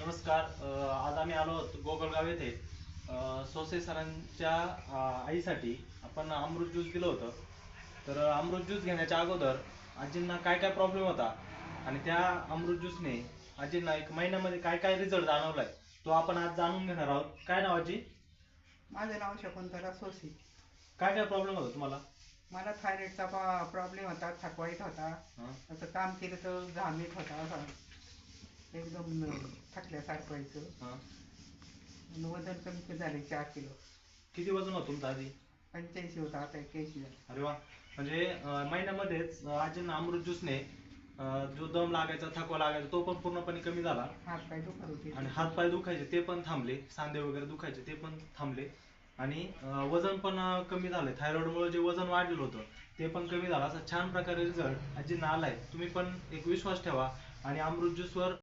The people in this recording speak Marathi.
नमस्कार आज आम्ही आलो आहोत गोगलगाव येथे. सोसे सरांच्या आईसाठी आपण अमृत ज्यूस दिलं होतं. तर अमृत ज्यूस घेण्याच्या अगोदर आजींना काय काय प्रॉब्लेम होता आणि त्या अमृत ज्यूसने आजींना एक महिन्यामध्ये काय काय रिझल्ट जाणवलाय तो आपण आज जाणून घेणार आहोत. काय नाव आजी? माझं नाव शकुंतला सोसी. काय काय प्रॉब्लेम होता तुम्हाला? मला थायरॉइडचा प्रॉब्लेम होता थकवा येत होता? असं काम केलं तर घाम येत होता. असा एकदम व्हायचं हं? आणि वजन कमी झाले चार किलो. किती वजन होतं तुमचं आधी? पंच्याऐंशी होता आता एक्क्याऐंशी झालं. अरे वा. म्हणजे अं, महिन्यामध्येच अं, आजींना अमृत ज्यूसने अं, जो दम लागायचा थकवा लागायचा तो पण पूर्णपणे कमी झाला. हात पाय दुखत होते. आणि हात पाय दुखायचे ते पण थांबले. सांधे वगैरे दुखायचे ते पण थांबले. आणि अं, वजन पण अं, कमी झालंय. थायरॉइड मुळे जे वजन वाढलेलं होतं ते पण कमी झालं. असा छान प्रकारे रिझल्ट आजींना आलाय. तुम्ही पण एक विश्वास ठेवा. आणि अमृत ज्यूसवर